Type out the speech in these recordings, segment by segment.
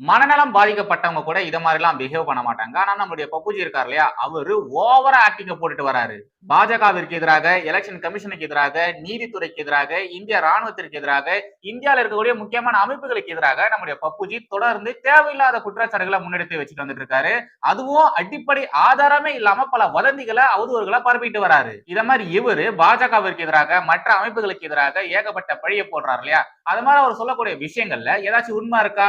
மனநலம் பாதிக்கப்பட்டவங்க கூட இதை மாதிரிலாம் பிஹேவ் பண்ண மாட்டாங்க. ஆனா நம்மளுடைய பப்புஜி இருக்கார் இல்லையா? அவரு ஓவரா ஆக்டிங்க போட்டுட்டு வராரு. பாஜகவிற்கு எதிராக எலெக்ஷன் கமிஷனுக்கு எதிராக நீதித்துறைக்கு எதிராக இந்திய ராணுவத்திற்கு எதிராக இந்தியாவில் இருக்கக்கூடிய முக்கியமான அமைப்புகளுக்கு எதிராக நம்முடைய பப்புஜி தொடர்ந்து தேவையில்லாத குற்றச்சாட்டுகளை முன்னெடுத்து வச்சுட்டு வந்துட்டு இருக்காரு அதுவும் அடிப்படை ஆதாரமே இல்லாம பல வதந்திகளை அவதூறுகளை பரப்பிட்டு வராரு. இத மாதிரி இவரு பாஜகவிற்கு எதிராக மற்ற அமைப்புகளுக்கு எதிராக ஏகப்பட்ட பழிய போடுறாரு இல்லையா? அது மாதிரி அவர் சொல்லக்கூடிய விஷயங்கள்ல ஏதாச்சும் உண்மை இருக்கா?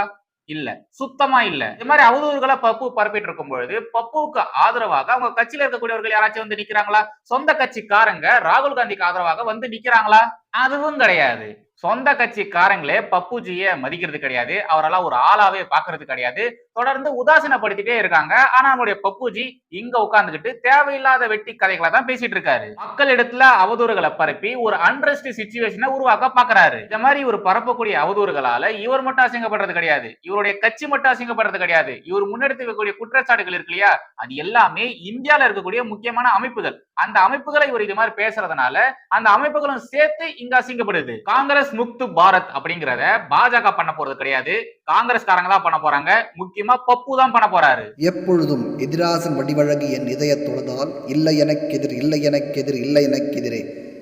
இல்ல. சுத்தமா இல்ல. இது மாதிரி அவதூறுகளை பப்பு பரப்பிட்டு இருக்கும் பொழுது பப்புவுக்கு ஆதரவாக அவங்க கட்சியில இருக்கக்கூடியவர்கள் யாராச்சும் வந்து நிக்கிறாங்களா? சொந்த கட்சிக்காரங்க ராகுல் காந்திக்கு ஆதரவாக வந்து நிக்கிறாங்களா? அதுவும் கிடையாது. சொந்த கட்சிக்காரங்களே பப்புஜிய மதிக்கிறது கிடையாது. அவரெல்லாம் ஒரு ஆளாவே பாக்குறது கிடையாது. தொடர்ந்து உதாசீனப்படுத்திட்டே இருக்காங்க. ஆனா நம்மளுடைய பப்புஜி இங்க உட்கார்ந்துகிட்டு தேவையில்லாத வெட்டி கதைகளை தான் பேசிட்டு இருக்காரு. மக்களிடத்துல அவதூறுகளை பரப்பி ஒரு அன்ரெஸ்ட் சுச்சுவேஷனை உருவாக்க பாக்குறாரு. இந்த மாதிரி இவர் பரப்பக்கூடிய அவதூறுகளால இவர் மட்டும் அசிங்கப்படுறது கிடையாது. இவருடைய கட்சி மட்டும் அசிங்கப்படுறது கிடையாது. இவர் முன்னெடுத்து வைக்கக்கூடிய குற்றச்சாட்டுகள் இருக்கு இல்லையா? அது எல்லாமே இந்தியால இருக்கக்கூடிய முக்கியமான அமைப்புகள். அந்த அமைப்புகளை இவர் இது மாதிரி பேசுறதுனால அந்த அமைப்புகளும் சேர்த்து இங்க அசிங்கப்படுது. காங்கிரஸ் முக்து பாரத் அப்படிங்கறத பாஜக பண்ண போறது கிடையாது காங்கிரஸ்காரங்க தான் பண்ண போறாங்க முக்கியமா பப்பு தான் பண்ண போறாரு எப்பொழுதும் எதிராசன் வடிவழகு என் இதயத் தொழுதால் இல்லை எனக்கெதிர் இல்லை எனக்கெதிர் இல்லை எனக்கெதிரே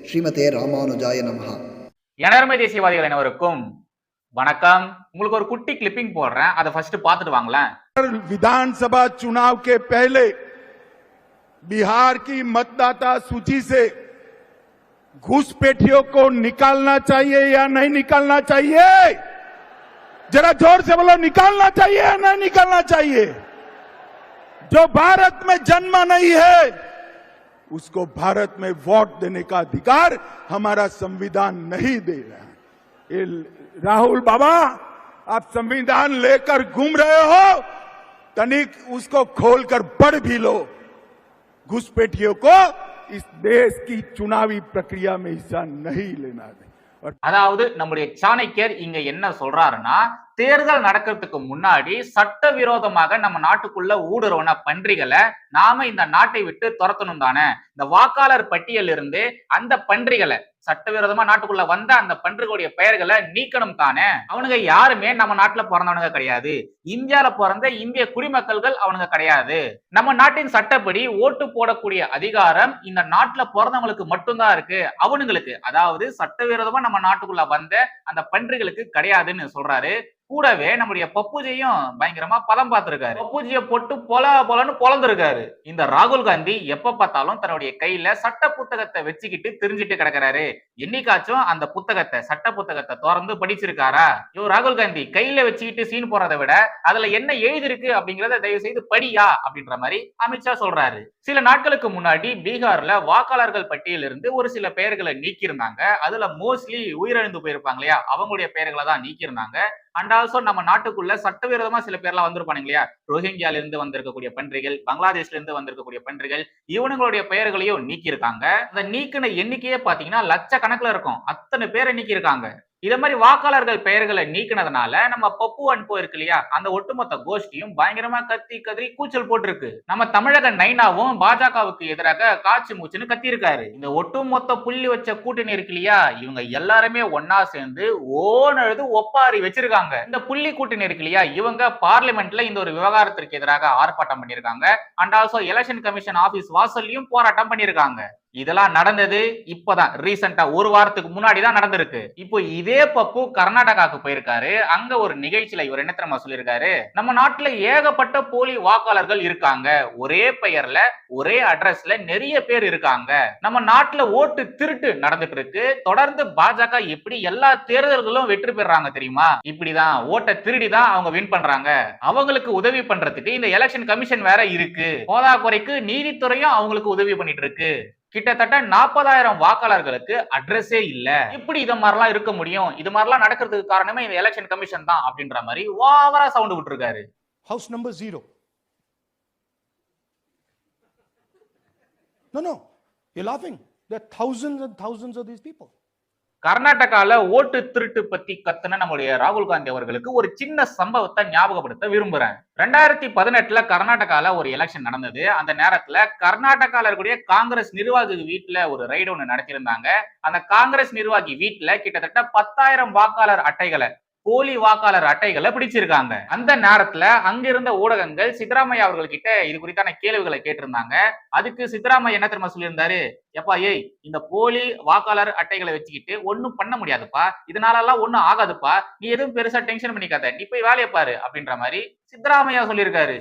ஸ்ரீமதே ராமானுஜாய நமஹா எனர்மை தேசியவாதிகள் அனைவருக்கும் வணக்கம் உங்களுக்கு ஒரு குட்டி கிளிப்பிங் போடுறேன் அதை ஃபர்ஸ்ட் பார்த்துட்டு வாங்களேன் विधानसभा चुनाव के पहले बिहार की मतदाता सूची से घुसपैठियों को निकालना चाहिए या नहीं निकालना चाहिए? जरा ज़ोर से बोलो, निकालना चाहिए या नहीं निकालना चाहिए? जो भारत में जन्मा नहीं है, उसको भारत में वोट देने का अधिकार हमारा संविधान नहीं दे रहा है। ये राहुल बाबा, आप संविधान लेकर घूम रहे हो, तनिक उसको खोलकर पढ़ भी लो। घुसपैठियों को इस देश की चुनावी प्रक्रिया में हिस्सा नहीं लेना दे और அதாவது நம்முடைய சாணக்கியர் இங்க என்ன சொல்றாருன்னா தேர்தல் நடக்கிறதுக்கு முன்னாடி சட்டவிரோதமாக நம்ம நாட்டுக்குள்ள ஊடுருவன பன்றிகளை நாம இந்த நாட்டை விட்டு துரத்தணும் தானே இந்த வாக்காளர் பட்டியல் இருந்து அந்த பன்றிகளை சட்டவிரோதமா நாட்டுக்குள்ள வந்த அந்த பன்றுகளுடைய பெயர்களை நீக்கணும் தானே? அவனுங்க யாருமே நம்ம நாட்டுல பிறந்தவனுங்க கிடையாது. இந்தியால பிறந்த இந்திய குடிமக்கள்கள் அவனுங்க கிடையாது. நம்ம நாட்டின் சட்டப்படி ஓட்டு போடக்கூடிய அதிகாரம் இந்த நாட்டுல பிறந்தவங்களுக்கு மட்டும்தான் இருக்கு. அவனுங்களுக்கு அதாவது சட்டவிரோதமா நம்ம நாட்டுக்குள்ள வந்த அந்த பன்றிகளுக்கு கிடையாதுன்னு சொல்றாரு. கூடவே நம்முடைய பப்புஜியும் பயங்கரமா பலம் பார்த்திருக்காரு. பப்புஜிய போட்டு பொல பொலன்னு பொலந்திருக்காரு. இந்த ராகுல் காந்தி எப்ப பார்த்தாலும் தன்னுடைய கையில சட்ட புத்தகத்தை வச்சுக்கிட்டு தெரிஞ்சிட்டு கிடக்குறாரு. என்னைக்காச்சும் அந்த புத்தகத்தை சட்ட புத்தகத்தை திறந்து படிச்சிருக்காரா? யோ ராகுல் காந்தி கையில வச்சுக்கிட்டு சீன் போறதை விட அதுல என்ன எழுதிருக்கு அப்படிங்கறத தயவு செய்து படியா? அப்படின்ற மாதிரி அமித்ஷா சொல்றாரு. சில நாட்களுக்கு முன்னாடி பீகார்ல வாக்காளர்கள் பட்டியலிருந்து ஒரு சில பெயர்களை நீக்கியிருந்தாங்க. அதுல மோஸ்ட்லி உயிரிழந்து போயிருப்பாங்க இல்லையா? அவங்களுடைய பெயர்களை தான் நீக்கியிருந்தாங்க. அண்ட் ஆல்சோ நம்ம நாட்டுக்குள்ள சட்டவிரோதமா சில பேர்லாம் வந்திருப்பாங்க இல்லையா? ரோஹிங்கியால இருந்து வந்திருக்கக்கூடிய பன்றிகள் பங்களாதேஷ்ல இருந்து வந்திருக்கக்கூடிய பன்றிகள் இவனுங்களுடைய பெயர்களையும் நீக்கியிருக்காங்க. அந்த நீக்கின எண்ணிக்கையே பாத்தீங்கன்னா லட்சக்கணக்குல இருக்கும். அத்தனை பேரை நீக்கியிருக்காங்க. இத மாதிரி வாக்காளர்கள் பெயர்களை நீக்கினதுனால நம்ம பப்பு அன்போ இருக்கு இல்லையா? அந்த ஒட்டுமொத்த கோஷ்டியும் பயங்கரமா கத்தி கதறி கூச்சல் போட்டிருக்கு. நம்ம தமிழக நைனாவும் பாஜகவுக்கு எதிராக காட்சி மூச்சுன்னு கத்தி இருக்காரு இந்த ஒட்டுமொத்த புள்ளி வச்ச கூட்டணி இருக்கு இல்லையா? இவங்க எல்லாருமே ஒன்னா சேர்ந்து ஓனழுது ஒப்பாரி வச்சிருக்காங்க. இந்த புள்ளி கூட்டணி இருக்கு இல்லையா? இவங்க பார்லிமெண்ட்ல இந்த ஒரு விவகாரத்திற்கு எதிராக ஆர்ப்பாட்டம் பண்ணியிருக்காங்க. And also election commission office வாசல்லையும் போராட்டம் பண்ணியிருக்காங்க. இதெல்லாம் நடந்தது இப்பதான். ரீசெண்டா ஒரு வாரத்துக்கு முன்னாடி தான் நடந்திருக்கு. இப்போ இதே பப்பு கர்நாடகாவுக்கு போயிருக்காரு. அங்க ஒரு நிகழ்ச்சியில இவர் என்ன தெரியுமா சொல்லியிருக்காரு? நம்ம நாட்டுல ஏகப்பட்ட போலி வாக்காளர்கள் இருக்காங்க. ஒரே பெயர்ல ஒரே அட்ரஸ்ல நிறைய பேர் இருக்காங்க. நம்ம நாட்டுல ஓட்டு திருட்டு நடந்துட்டு இருக்கு. தொடர்ந்து பாஜக எப்படி எல்லா தேர்தல்களும் வெற்றி பெறாங்க தெரியுமா? இப்படிதான். ஓட்டை திருடி தான் அவங்க வின் பண்றாங்க. அவங்களுக்கு உதவி பண்றதுக்கு இந்த எலெக்ஷன் கமிஷன் வேற இருக்கு. போதாக்குறைக்கு நீதித்துறையும் அவங்களுக்கு உதவி பண்ணிட்டு இருக்கு. கிட்டத்தட்ட நாற்பதாயிரம் வாக்காளர்களுக்கு அட்ரஸே இல்ல. இப்படி இது மாதிரிலாம் இருக்க முடியும். இது மாதிரிலாம் நடக்கிறதுக்கு காரணமே இந்த எலெக்ஷன் கமிஷன் தான் அப்படின்ற மாதிரி ஓவரா சவுண்ட் விட்டுருக்காரு. House number zero No, no, you're laughing. There are thousands and thousands of these people. கர்நாடகால ஓட்டு திருட்டு பத்தி கத்துன நம்முடைய ராகுல் காந்தி அவர்களுக்கு ஒரு சின்ன சம்பவத்தை ஞாபகப்படுத்த விரும்புறேன். ரெண்டாயிரத்தி பதினெட்டுல கர்நாடகால ஒரு எலெக்ஷன் நடந்தது. அந்த நேரத்துல கர்நாடகால இருக்கக்கூடிய காங்கிரஸ் நிர்வாகி வீட்டுல ஒரு ரைடு ஒன்று நடத்தியிருந்தாங்க. அந்த காங்கிரஸ் நிர்வாகி வீட்டுல கிட்டத்தட்ட பத்தாயிரம் வாக்காளர் அட்டைகளை போலி வாக்காளர் அட்டைகளை பிடிச்சிருக்காங்க. அந்த நேரத்துல அங்கிருந்த ஊடகங்கள் சித்தராமையா அவர்கள்கிட்ட இது குறித்தான கேள்விகளை கேட்டிருந்தாங்க. அதுக்கு சித்தராமையா என்ன தெரியுமா சொல்லியிருந்தாரு? எப்பா ஏய் இந்த போலி வாக்காளர் அட்டைகளை வச்சுக்கிட்டு ஒன்னும் பண்ண முடியாதுப்பா. இதனால எல்லாம் ஒன்னும் ஆகாதுப்பா. நீ எதுவும் பெருசா டென்ஷன் பண்ணிக்காத. நீ போய் வேலையை பாரு அப்படின்ற மாதிரி சித்தராமையா சொல்லியிருக்காரு.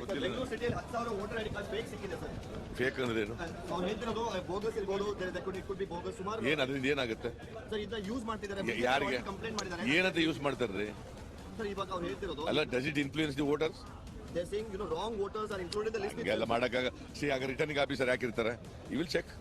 ಫೇಕ್ ಅಂದ್ರೆ ಏನು? ಅವ್ರು ಹೇಳ್ತಿರೋದು ಬೋಗಸ್ ಇರ್ಬೋದು ಕುಡ್ ಬಿ ಬೋಗಸ್ ಸುಮಾರು. ಏನ್ ಅದರಿಂದ ಏನಾಗುತ್ತೆ? ಸರ್ ಇದನ್ನ ಯೂಸ್ ಮಾಡ್ತಿದ್ದಾರೆ ಯಾರಿಗೆ? ಕಂಪ್ಲೇಂಟ್ ಮಾಡಿದ್ದಾರೆ ಏನಂತ ಯೂಸ್ ಮಾಡ್ತಾರ್ರಿ? ಸರ್ ಇವಾಗ ಅವ್ರು ಹೇಳ್ತಿರೋದು ಅಲ್ಲ does it influence the voters they saying you know wrong voters are included the list ಎಲ್ಲ ಮಾಡಕ್ಕಾಗ ಸಿ ಆಗ ರಿಟರ್ನಿಂಗ್ ಆಫೀಸರ್ ಯಾಕಿರ್ತಾರೆ? ಯು ವಿಲ್ ಚೆಕ್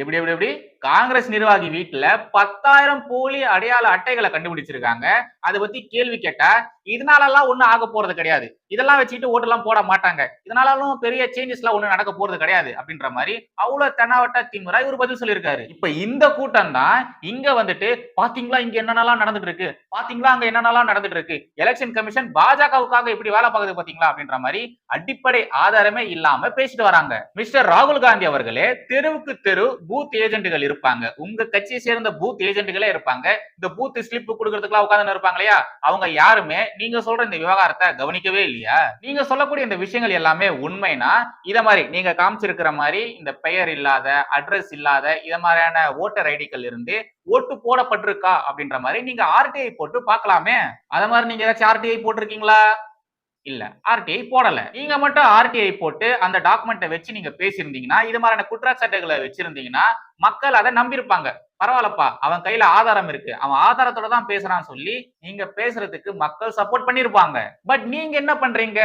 எப்படி எப்படி எப்படி? காங்கிரஸ் நிர்வாகி வீட்டுல பத்தாயிரம் போலி அடையாள அட்டைகளை கண்டுபிடிச்சிருக்காங்க. அதை பத்தி கேள்வி கேட்டா இதனால எல்லாம் ஒண்ணும் ஆக போறது கிடையாது. இதெல்லாம் வச்சுக்கிட்டு ஓட்டெல்லாம் போட மாட்டாங்க. இதனாலும் பெரிய சேஞ்சஸ் எல்லாம் ஒண்ணும் நடக்க போறது கிடையாது அப்படின்ற மாதிரி அவ்வளவு தெனாவட்ட திமுறா இவர் பதில் சொல்லியிருக்காரு. இப்ப இந்த கூட்டம் தான் இங்க வந்துட்டு பாத்தீங்களா இங்க என்னென்னலாம் நடந்துட்டு இருக்கு பாத்தீங்களா அங்க என்னென்னலாம் நடந்துட்டு இருக்கு எலெக்ஷன் கமிஷன் பாஜகவுக்காக இப்படி வேலை பார்க்குது பாத்தீங்களா அப்படின்ற மாதிரி அடிப்படை ஆதாரமே இல்லாம பேசிட்டு வராங்க. மிஸ்டர் ராகுல் காந்தி அவர்களே தெருவுக்கு தெரு பூத் ஏஜென்ட்டுகள் இருப்பாங்க. உங்க கட்சியை சேர்ந்த பூத் ஏஜென்ட்டுகளே இருப்பாங்க. இந்த பூத் ஸ்லிப் கொடுக்கறதுக்குலாம் உட்காந்து இருப்பாங்க இல்லையா அவங்க யாருமே நீங்க சொல்ற இந்த விவகாரத்தை கவனிக்கவே இல்லையா? நீங்க சொல்லக்கூடிய இந்த விஷயங்கள் எல்லாமே உண்மைனா இத மாதிரி நீங்க காமிச்சிருக்கிற மாதிரி இந்த பெயர் இல்லாத அட்ரஸ் இல்லாத இத மாதிரியான ஓட்டர் ஐடிகள் இருந்து ஓட்டு போடப்பட்டிருக்கா அப்படின்ற மாதிரி நீங்க ஆர்டிஐ போட்டு பார்க்கலாமே. அத மாதிரி நீங்க ஏதாச்சும் ஆர்டிஐ போட்டிருக்கீங்களா? இல்ல. ஆர்டிஐ போடல. நீங்க மட்டும் ஆர்டிஐ போட்டு அந்த டாக்குமெண்ட்டை வச்சு நீங்க பேசியிருந்தீங்கன்னா இது மாதிரியான குற்றச்சாட்டுகளை வச்சிருந்தீங்கன்னா மக்கள் அதை நம்பியிருப்பாங்க. பரவாயில்லப்பா அவன் கையில ஆதாரம் இருக்கு. அவன் ஆதாரத்தோட தான் பேசுறான்னு சொல்லி நீங்க பேசுறதுக்கு மக்கள் சப்போர்ட் பண்ணிருப்பாங்க பட் நீங்க என்ன பண்றீங்க?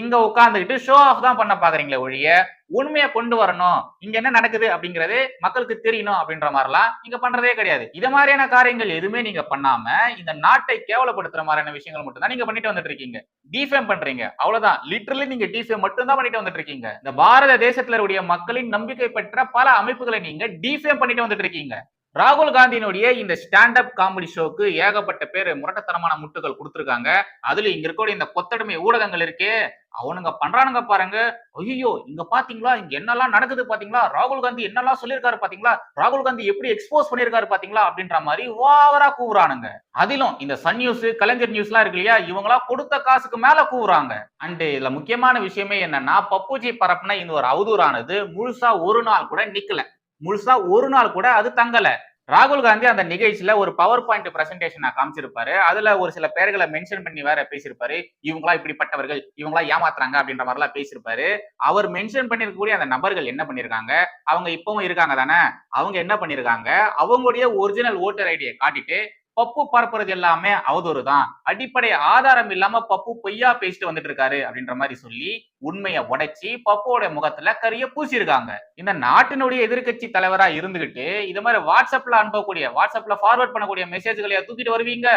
இங்க உட்கார்ந்துகிட்டு ஷோ ஆஃப் தான் பண்ண பாக்குறீங்களே ஒழிய உண்மையை கொண்டு வரணும். இங்க என்ன நடக்குது அப்படிங்கறது மக்களுக்கு தெரியணும் அப்படின்ற மாதிரிலாம் நீங்க பண்றதே கிடையாது. இது மாதிரியான காரியங்கள் எதுவுமே நீங்க பண்ணாம இந்த நாட்டை கேவலப்படுத்துற மாதிரியான விஷயங்கள் மட்டும் தான் நீங்க பண்ணிட்டு வந்துட்டு இருக்கீங்க. டிஃபேம் பண்றீங்க. அவ்வளவுதான். லிட்டரலி நீங்க டிஃபேம் மட்டும் தான் பண்ணிட்டு வந்துட்டு இருக்கீங்க. இந்த பாரத தேசத்துல உடைய மக்களின் நம்பிக்கை பெற்ற பல அமைப்புகளை நீங்க டிஃபேம் பண்ணிட்டு வந்துட்டு இருக்கீங்க. ராகுல் காந்தியினுடைய இந்த ஸ்டாண்ட் அப் காமெடி ஷோக்கு ஏகப்பட்ட பேர் முரட்டத்தனமான முட்டுகள் கொடுத்துருக்காங்க. அதுல இங்க இருக்கக்கூடிய இந்த கொத்தடிமை ஊடகங்கள் இருக்கே அவனுங்க பண்றானுங்க பாருங்க. ஐயோ இங்க பாத்தீங்களா? இங்க என்னெல்லாம் நடக்குது பாத்தீங்களா? ராகுல் காந்தி என்னெல்லாம் சொல்லியிருக்காரு பாத்தீங்களா? ராகுல் காந்தி எப்படி எக்ஸ்போஸ் பண்ணியிருக்காரு பாத்தீங்களா? அப்படின்ற மாதிரி ஓவரா கூவுறானுங்க. அதிலும் இந்த சன் நியூஸ் கலைஞர் நியூஸ்லாம் இருக்கு இல்லையா? இவங்களா கொடுத்த காசுக்கு மேல கூவுறாங்க. அண்ட் இதுல முக்கியமான விஷயமே என்னன்னா பப்புஜி பரப்புன இந்த ஒரு அவதூறானது முழுசா ஒரு நாள் கூட நிக்கல. முழுசா ஒரு நாள் கூட அது தங்கல. ராகுல் காந்தி அந்த நிகழ்ச்சியில ஒரு பவர் பாயிண்ட் பிரசன்டேஷன் காமிச்சிருப்பாரு. அதுல ஒரு சில பேர்களை மென்ஷன் பண்ணி வேற பேசியிருப்பாரு. இவங்களா இப்படிப்பட்டவர்கள் இவங்களா ஏமாத்துறாங்க அப்படின்ற மாதிரி எல்லாம் பேசியிருப்பாரு. அவர் மென்ஷன் பண்ணிருக்கக்கூடிய அந்த நபர்கள் என்ன பண்ணிருக்காங்க? அவங்க இப்பவும் இருக்காங்க தானே? அவங்க என்ன பண்ணிருக்காங்க? அவங்களுடைய ஒரிஜினல் ஓட்டர் ஐடியை காட்டிட்டு பப்பு பரப்புறது எல்லாமே அவதூறு தான். அடிப்படை ஆதாரம் இல்லாம பப்பு பொய்யா பேசிட்டு வந்துட்டு இருக்காரு அப்படின்ற மாதிரி சொல்லி உண்மையை உடைச்சி பப்புவோட முகத்துல கரிய பூசியிருக்காங்க இந்த நாட்டினுடைய எதிர்க்கட்சி தலைவரா இருந்துகிட்டு இது மாதிரி வாட்ஸ்அப்ல அனுப்பக்கூடிய வாட்ஸ்அப்ல ஃபார்வர்ட் பண்ணக்கூடிய மெசேஜ்களை தூக்கிட்டு வருவீங்க?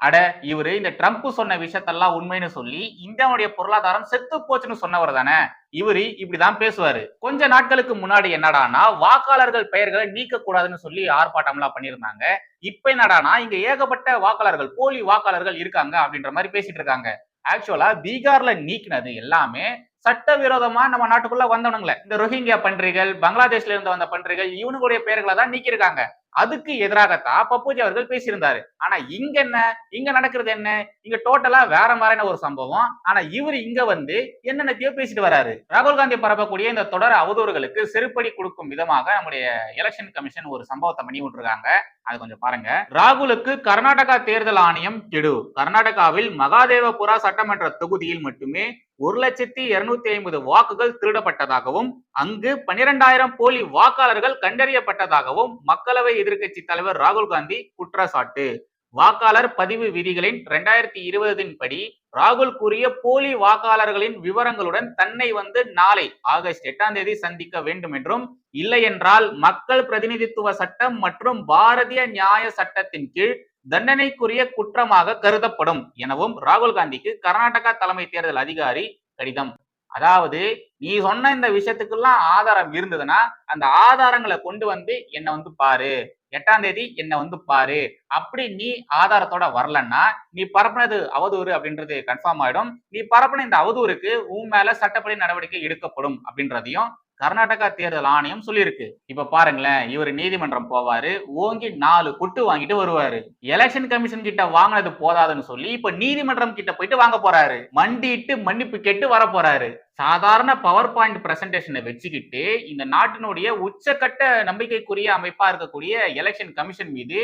அட இவரு இந்த ட்ரம்ப் சொன்ன விஷயத்தெல்லாம் உண்மைன்னு சொல்லி இந்தியாவுடைய பொருளாதாரம் செத்து போச்சுன்னு சொன்னவர் தானே? இவரு இப்படிதான் பேசுவாரு. கொஞ்ச நாட்களுக்கு முன்னாடி என்னடானா வாக்காளர்கள் பெயர்களை நீக்க கூடாதுன்னு சொல்லி ஆர்ப்பாட்டம்லாம் பண்ணியிருந்தாங்க. இப்ப என்னடானா இங்க ஏகப்பட்ட வாக்காளர்கள் போலி வாக்காளர்கள் இருக்காங்க அப்படின்ற மாதிரி பேசிட்டு இருக்காங்க. ஆக்சுவலா பீகார்ல நீக்கினது எல்லாமே சட்டவிரோதமா நம்ம நாட்டுக்குள்ள வந்தவனுங்களே. இந்த ரோஹிங்கியா பன்றிகள் பங்களாதேஷ்ல இருந்து வந்த பன்றிகள் இவனுடைய பெயர்களை தான் நீக்கியிருக்காங்க. அதுக்கு எதிராகத்தான் பப்புஜி அவர்கள் பேசியிருந்தாரு. ஆனா இங்க என்ன? இங்க நடக்கிறது என்ன? இங்க டோட்டலா வேற மாதிரியான ஒரு சம்பவம். ஆனா இவர் இங்க வந்து என்னென்னத்தையோ பேசிட்டு வராரு. ராகுல் காந்தி பரப்பக்கூடிய இந்த தொடர் அவதூறுகளுக்கு செருப்படி கொடுக்கும் விதமாக நம்முடைய எலெக்ஷன் கமிஷன் ஒரு சம்பவத்தை பண்ணி விட்டுருக்காங்க. அது கொஞ்சம் பாருங்க. ராகுலுக்கு கர்நாடகா தேர்தல் ஆணையம் கெடு. கர்நாடகாவில் மகாதேவபுரா சட்டமன்ற தொகுதியில் மட்டுமே ஒரு லட்சத்தி இருநூத்தி ஐம்பது வாக்குகள் திருடப்பட்டதாகவும் அங்கு பனிரெண்டாயிரம் போலி வாக்காளர்கள் கண்டறியப்பட்டதாகவும் மக்களவை எதிர்க்கட்சி தலைவர் ராகுல் காந்தி குற்றச்சாட்டு. வாக்காளர் பதிவு விதிகளின் இரண்டாயிரத்தி இருபதின் படி ராகுல் கூறிய போலி வாக்காளர்களின் விவரங்களுடன் தன்னை வந்து நாளை ஆகஸ்ட் எட்டாம் தேதி சந்திக்க வேண்டும் என்றும் இல்லை என்றால் மக்கள் பிரதிநிதித்துவ சட்டம் மற்றும் பாரதிய நியாய சட்டத்தின் கீழ் தண்டனைக்குரிய குற்றமாக கருதப்படும் எனவும் ராகுல் காந்திக்கு கர்நாடகா தலைமை தேர்தல் அதிகாரி கடிதம். அதாவது நீ சொன்ன இந்த விஷயத்துக்கெல்லாம் ஆதாரம் இருந்ததுன்னா அந்த ஆதாரங்களை கொண்டு வந்து என்னை வந்து பாரு. எட்டாம் தேதி என்னை வந்து பாரு. அப்படி நீ ஆதாரத்தோட வரலன்னா நீ பரப்புனது அவதூறு அப்படின்றது கன்ஃபார்ம் ஆயிடும். நீ பரப்புன இந்த அவதூறுக்கு உன் மேல சட்டப்படி நடவடிக்கை எடுக்கப்படும் அப்படின்றதையும் கர்நாடகா தேர்தல் ஆணையம் சொல்லியிருக்கு. இப்ப பாருங்களேன் இவர் நீதிமன்றம் போவாரு ஓங்கி நாலு கொட்டு வாங்கிட்டு வருவாரு. எலெக்ஷன் கமிஷன் கிட்ட வாங்கினது போதாதுன்னு சொல்லி இப்ப நீதிமன்றம் கிட்ட போயிட்டு வாங்க போறாரு. மண்டிட்டு மன்னிப்பு கேட்டு வர போறாரு. சாதாரண பவர் பாயிண்ட் பிரசன்டேஷனை வச்சுக்கிட்டு இந்த நாட்டினுடைய உச்சக்கட்ட நம்பிக்கைக்குரிய அமைப்பா இருக்கக்கூடிய எலெக்ஷன் கமிஷன் மீது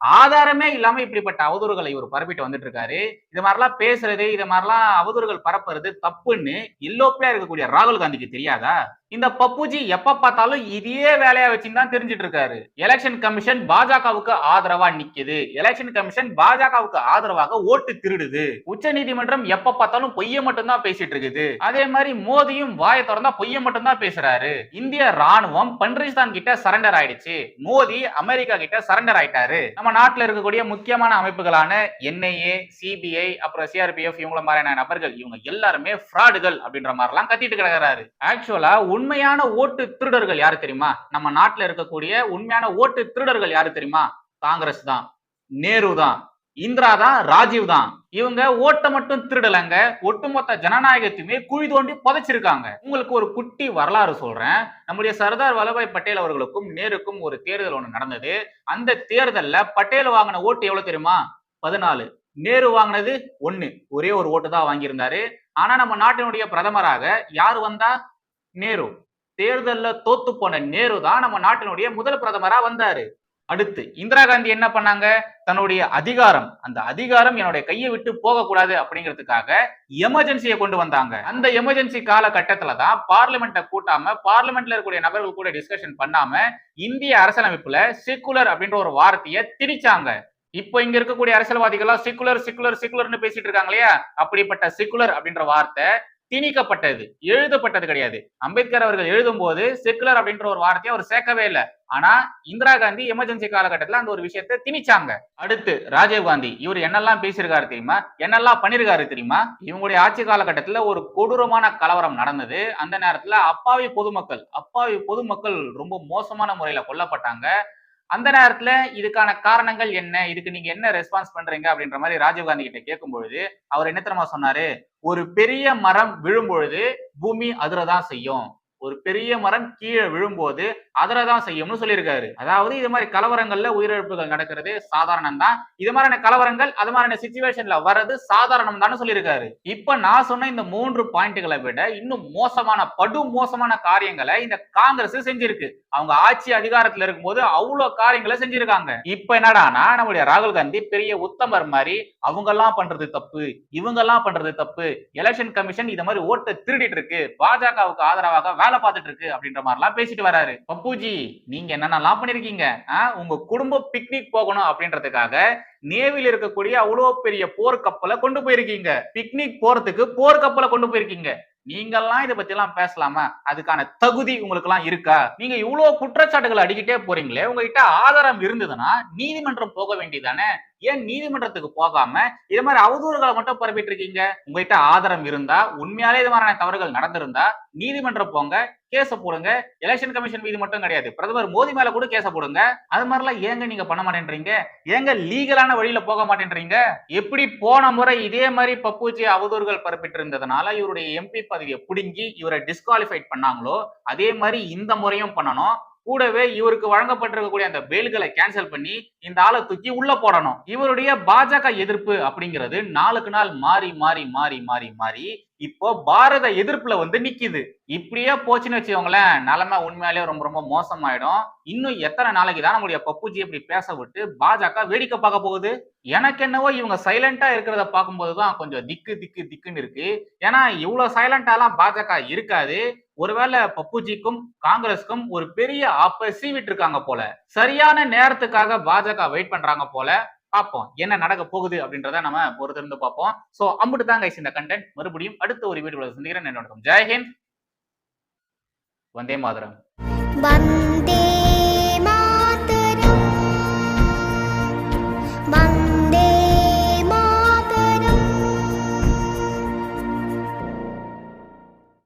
ஆதாரமே இல்லாம இப்படிப்பட்ட அவதூறுகளை இவர் பரப்பிட்டு வந்துட்டு இருக்காரு. இது மாதிரிலாம் பேசுறது இது மாதிரிலாம் அவதூறுகள் பரப்புறது தப்புன்னு எல்லோப்பியா இருக்கக்கூடிய ராகுல் காந்திக்கு தெரியாதா? இந்த பப்புஜி எப்ப பார்த்தாலும் இதே வேலையா வச்சுன்னு தான் தெரிஞ்சிட்டு இருக்காரு எலெக்ஷன் கமிஷன் பாஜகவுக்கு ஆதரவா நிக்குது. எலெக்ஷன் கமிஷன் பாஜகவுக்கு ஆதரவாக ஓட்டு திருடுது. உச்ச நீதிமன்றம் எப்ப பார்த்தாலும் பொய்ய மட்டும் தான் பேசிட்டு இருக்குது. அதே மாதிரி மோதியும் வாயை திறந்தா பொய்ய மட்டும்தான் பேசுறாரு. இந்திய ராணுவம் பன்ரிஸ்தான் கிட்ட சரண்டர் ஆயிடுச்சு. மோடி அமெரிக்கா கிட்ட சரண்டர் ஆயிட்டாரு. நம்ம நாட்டுல இருக்கக்கூடிய முக்கியமான அமைப்புகளான என்ஐஏ சிபிஐ அப்புறம் சிஆர்பிஎஃப் இவங்கள மாதிரியான நபர்கள் இவங்க எல்லாருமே ஃப்ராடுகள் அப்படின்ற மாதிரிலாம் கத்திட்டு கிடக்குறாரு. ஆக்சுவலா உண்மையான ஓட்டு திருடர்கள் யாரு தெரியுமா? நம்ம நாட்டில் இருக்கக்கூடிய உண்மையான ஓட்டு திருடர்கள் யாரு தெரியுமா? காங்கிரஸ் தான் நேரு தான் இந்திரா தான் ராஜீவ் தான். இவங்க ஓட்டை மட்டும் திருடலைங்க ஒட்டுமொத்த ஜனநாயகத்தையுமே குழி தோண்டி புதைச்சிருக்காங்க. உங்களுக்கு ஒரு குட்டி வரலாறு சொல்றேன். நம்முடைய சர்தார் வல்லபாய் பட்டேல் அவர்களுக்கும் நேருக்கும் ஒரு தேர்தல் ஒன்று நடந்தது. அந்த தேர்தல்ல பட்டேல் வாங்கின ஓட்டு எவ்வளவு தெரியுமா? பதினாலு. நேரு வாங்கினது ஒன்னு ஒரே ஒரு ஓட்டு தான் வாங்கியிருந்தாரு. ஆனா நம்ம நாட்டினுடைய பிரதமராக யார் வந்தா? நேரு. தேர்தல்ல தோத்து போன நேரு தான் நம்ம நாட்டினுடைய முதல் பிரதமரா வந்தாரு. அடுத்து இந்திரா காந்தி என்ன பண்ணாங்க? தன்னுடைய அதிகாரம். அந்த அதிகாரம் என்னுடைய கையை விட்டு போகக்கூடாது அப்படிங்கிறதுக்காக எமர்ஜென்சியை கொண்டு வந்தாங்க. அந்த எமர்ஜென்சி காலகட்டத்துல தான் பார்லிமெண்ட்டை கூட்டாம பார்லிமெண்ட்ல இருக்கக்கூடிய நபர்கள் கூட டிஸ்கஷன் பண்ணாம இந்திய அரசியலமைப்புல செக்குலர் அப்படின்ற ஒரு வார்த்தையை திணிச்சாங்க. இப்போ இங்க இருக்கக்கூடிய அரசியல்வாதிகள் செக்குலர் செக்குலர் செக்குலர்னு பேசிட்டு இருக்காங்க இல்லையா? அப்படிப்பட்ட செக்குலர் அப்படின்ற வார்த்தை திணிக்கப்பட்டது. எழுதப்பட்டது கிடையாது. அம்பேத்கர் அவர்கள் எழுதும் போது செக்குலர் அப்படின்ற ஒரு வார்த்தையை அவர் சேர்க்கவே இல்லை. ஆனா இந்திரா காந்தி எமர்ஜென்சி காலகட்டத்தில் அந்த ஒரு விஷயத்தை திணிச்சாங்க. அடுத்து ராஜீவ் காந்தி. இவர் என்னெல்லாம் பேசியிருக்காரு தெரியுமா? என்னெல்லாம் பண்ணிருக்காரு தெரியுமா? இவங்களுடைய ஆட்சி காலகட்டத்தில் ஒரு கொடூரமான கலவரம் நடந்தது. அந்த நேரத்துல அப்பாவி பொதுமக்கள் அப்பாவி பொதுமக்கள் ரொம்ப மோசமான முறையில கொல்லப்பட்டாங்க. அந்த நேரத்துல இதுக்கான காரணங்கள் என்ன? இதுக்கு நீங்க என்ன ரெஸ்பான்ஸ் பண்றீங்க? அப்படின்ற மாதிரி ராஜீவ்காந்தி கிட்ட கேட்கும் பொழுது அவர் என்ன தெரியுமா சொன்னாரு? ஒரு பெரிய மரம் விழும் பொழுது பூமி அதிரதான் செய்யும். ஒரு பெரிய மரம் கீழே விழும்போது அதில் தான் செய்யும்னு சொல்லியிருக்காரு. அதாவது இது மாதிரி கலவரங்கள்ல உயிரிழப்புகள் நடக்கிறது சாதாரணம் தான் இது மாதிரியான கலவரங்கள் அது மாதிரியான சுச்சுவேஷன்ல வர்றது சாதாரணம் தான் சொல்லியிருக்காரு. இப்ப நான் சொன்ன இந்த மூன்று பாயிண்ட்களை விட இன்னும் மோசமான படு மோசமான காரியங்களை இந்த காங்கிரஸ் செஞ்சிருக்கு. அவங்க ஆட்சி அதிகாரத்துல இருக்கும்போது அவ்வளவு காரியங்களை செஞ்சிருக்காங்க. இப்ப என்னடானா நம்முடைய ராகுல் காந்தி பெரிய உத்தமர் மாதிரி அவங்க எல்லாம் பண்றது தப்பு இவங்க எல்லாம் பண்றது தப்பு எலெக்ஷன் கமிஷன் இந்த மாதிரி ஓட்டை திருடிட்டு இருக்கு பாஜகவுக்கு ஆதரவாக வேலை பார்த்துட்டு இருக்கு அப்படின்ற மாதிரிலாம் பேசிட்டு வராரு. பப்புஜி நீங்க என்னென்னலாம் பண்ணிருக்கீங்க? உங்க குடும்ப பிக்னிக் போகணும் அப்படின்றதுக்காக நேவில இருக்கக்கூடிய அவ்வளவு பெரிய போர்க்கப்பலை கொண்டு போயிருக்கீங்க. பிக்னிக் போறதுக்கு போர்க்கப்பலை கொண்டு போயிருக்கீங்க. நீங்கெல்லாம் இதை பத்தி எல்லாம் பேசலாமா? அதுக்கான தகுதி உங்களுக்கு எல்லாம் இருக்கா? நீங்க இவ்வளவு குற்றச்சாட்டுகள் அடிக்கிட்டே போறீங்களே உங்ககிட்ட ஆதாரம் இருந்ததுன்னா நீதிமன்றம் போக வேண்டியதானே ஏன் நீதிமன்றத்துக்கு போகாம இது மாதிரி அவதூறுகளை மட்டும் பரப்பிட்டு இருக்கீங்க உங்ககிட்ட ஆதாரம் இருந்தா உண்மையாலே இது மாதிரியான தவறுகள் நடந்திருந்தா நீதிமன்றம் போங்க கேஸ போடுங்க. எலெக்ஷன் கமிஷன் மீது மட்டும் கிடையாது. பிரதமர் மோடி மேல கூட கேஸ போடுங்க. அது மாதிரிலாம் ஏங்க நீங்க பண்ண மாட்டேன்றீங்க? ஏங்க லீகலான வழியில போக மாட்டேன்றீங்க? எப்படி போன முறை இதே மாதிரி பப்புஜி அவதூறுகள் பரப்பிட்டு இருந்ததுனால இவருடைய எம்பி பதவியை பிடுங்கி இவரை டிஸ்குவாலிஃபைட் பண்ணாங்களோ அதே மாதிரி இந்த முறையும் பண்ணணும். கூடவே இவருக்கு வழங்கப்பட்டிருக்கக்கூடிய அந்த பெயில்களை கேன்சல் பண்ணி இந்த ஆளை தூக்கி உள்ள போடணும். இவருடைய பாஜக எதிர்ப்பு அப்படிங்கிறது நாளுக்கு நாள் மாறி மாறி மாறி மாறி மாறி இப்போ பாரத எதிர்ப்புல வந்து நிக்குது. இப்படியே போச்சுன்னு வச்சுக்கோங்களேன் நிலைமை உண்மையாலே ரொம்ப ரொம்ப மோசமாயிடும். இன்னும் எத்தனை நாளைக்கு தான் நம்மளுடைய பப்புஜி இப்படி பேச விட்டு பாஜக வேடிக்கை பார்க்க போகுது? எனக்கு என்னவோ இவங்க சைலண்டா இருக்கிறத பார்க்கும்போது தான் கொஞ்சம் திக்கு திக்கு திக்குன்னு இருக்கு. ஏன்னா இவ்வளவு சைலண்டாலாம் பாஜக இருக்காது. ஒருவேளை பப்புஜிக்கும் காங்கிரஸ்க்கும் ஒரு பெரிய ஆப்ப சீவிட்டு இருக்காங்க போல. சரியான நேரத்துக்காக பாஜக வெயிட் பண்றாங்க போல. பார்ப்போம் என்ன நடக்க போகுது அப்படின்றத நம்ம பொறுத்திருந்து பார்ப்போம். சோ அம்பிட்டு தான் கைஸ் இந்த கண்டென்ட் மறுபடியும் அடுத்த ஒரு வீடியோவில் சந்திக்கிறேன். என்ன நடக்கும் ஜெயஹிந்த் வந்தே மாதரம். வந்தே